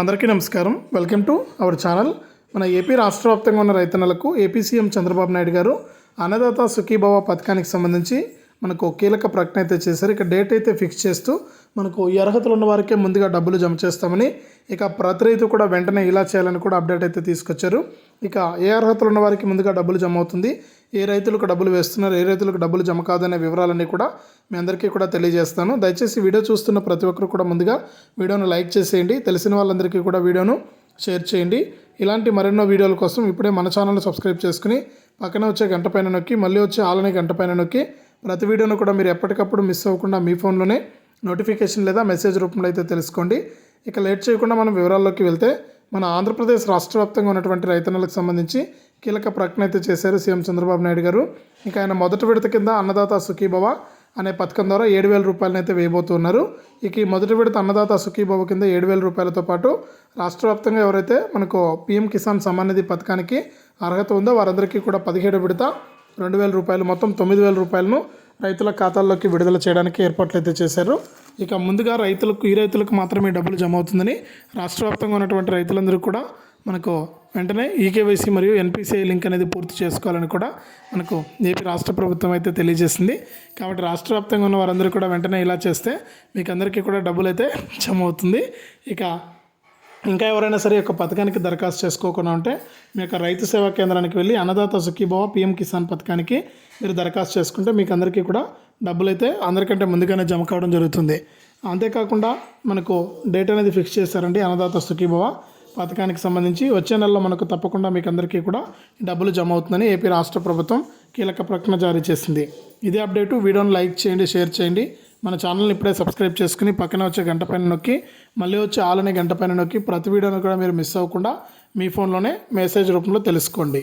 అందరికీ నమస్కారం. Welcome to our channel. మన ఏపీ రాష్ట్ర వ్యాప్తంగా ఉన్న రైతన్నలకు ఏపీ సీఎం చంద్రబాబు నాయుడు గారు అన్నదాత సుఖీభవ పథకానికి సంబంధించి మనకు కీలక ప్రకటన అయితే చేశారు. ఇక డేట్ అయితే ఫిక్స్ చేస్తూ మనకు ఈ అర్హతలు ఉన్న వారికే ముందుగా డబ్బులు జమ చేస్తామని ఇక ప్రతి రైతు కూడా వెంటనే ఇలా చేయాలని కూడా అప్డేట్ అయితే తీసుకొచ్చారు. ఇక ఏ అర్హతలు ఉన్న వారికి ముందుగా డబ్బులు జమ అవుతుంది? ఏ రైతులకు డబ్బులు వేస్తున్నారు? ఏ రైతులకు డబ్బులు జమ కాదనే వివరాలన్నీ కూడా మీ అందరికీ కూడా తెలియజేస్తాను. దయచేసి వీడియో చూస్తున్న ప్రతి ఒక్కరు కూడా ముందుగా వీడియోను లైక్ చేసేయండి. తెలిసిన వాళ్ళందరికీ కూడా వీడియోను షేర్ చేయండి. ఇలాంటి మరెన్నో వీడియోల కోసం ఇప్పుడే మన ఛానల్ సబ్స్క్రైబ్ చేసుకుని పక్కన వచ్చే గంట పైన నొక్కి మళ్ళీ వచ్చే ఆలనే గంట పైన నొక్కి ప్రతి వీడియోను కూడా మీరు ఎప్పటికప్పుడు మిస్ అవ్వకుండా మీ ఫోన్లోనే నోటిఫికేషన్ లేదా మెసేజ్ రూపంలో అయితే తెలుసుకోండి. ఇక లేట్ చేయకుండా మనం వివరాల్లోకి వెళ్తే మన ఆంధ్రప్రదేశ్ రాష్ట్ర వ్యాప్తంగా ఉన్నటువంటి రైతన్నలకు సంబంధించి కీలక ప్రకటన అయితే చేశారు సీఎం చంద్రబాబు నాయుడు గారు. ఇక ఆయన మొదటి విడత కింద అన్నదాత సుఖీభవ అనే పథకం ద్వారా ఏడు వేల రూపాయలను అయితే వేయబోతున్నారు ఇక ఈ మొదటి విడత అన్నదాత సుఖీభవ కింద ఏడు వేల రూపాయలతో పాటు రాష్ట్ర వ్యాప్తంగా ఎవరైతే మనకు పీఎం కిసాన్ సమ్మాన్ నిధి పథకానికి అర్హత ఉందో వారందరికీ కూడా పదిహేడు విడత రెండు వేల రూపాయలు మొత్తం తొమ్మిది వేల రూపాయలను రైతుల ఖాతాల్లోకి విడుదల చేయడానికి ఏర్పాట్లు అయితే చేశారు. ఇక ముందుగా రైతులకు ఈ రైతులకు మాత్రమే డబ్బులు జమ అవుతుందని రాష్ట్ర వ్యాప్తంగా ఉన్నటువంటి రైతులందరూ కూడా మనకు వెంటనే ఈకేవైసీ మరియు ఎన్పిసిఐ లింక్ అనేది పూర్తి చేసుకోవాలని కూడా మనకు ఏపీ రాష్ట్ర ప్రభుత్వం అయితే తెలియజేసింది. కాబట్టి రాష్ట్ర వ్యాప్తంగా ఉన్న వారందరూ కూడా వెంటనే ఇలా చేస్తే మీకు అందరికీ కూడా డబ్బులు అయితే జమ అవుతుంది. ఇక ఇంకా ఎవరైనా సరే ఒక యొక్క పథకానికి దరఖాస్తు చేసుకోకుండా ఉంటే మీ యొక్క రైతు సేవా కేంద్రానికి వెళ్ళి అన్నదాత సుఖీభావ పిఎం కిసాన్ పథకానికి మీరు దరఖాస్తు చేసుకుంటే మీకు అందరికీ కూడా డబ్బులు అయితే అందరికంటే ముందుగానే జమ కావడం జరుగుతుంది. అంతేకాకుండా మనకు డేట్ అనేది ఫిక్స్ చేశారండి అన్నదాత సుఖీభవ పథకానికి సంబంధించి. వచ్చే నెలలో మనకు తప్పకుండా మీకు అందరికీ కూడా డబ్బులు జమ అవుతుందని ఏపీ రాష్ట్ర ప్రభుత్వం కీలక ప్రకటన జారీ చేసింది. ఇదే అప్డేటు. వీడియోని లైక్ చేయండి షేర్ చేయండి. మన ఛానల్ని ఇప్పుడే సబ్స్క్రైబ్ చేసుకుని పక్కన వచ్చే గంట పైన నొక్కి మళ్ళీ వచ్చే ఆలనే గంట పైన నొక్కి ప్రతి వీడియోను కూడా మీరు మిస్ అవ్వకుండా మీ ఫోన్లోనే మెసేజ్ రూపంలో తెలుసుకోండి.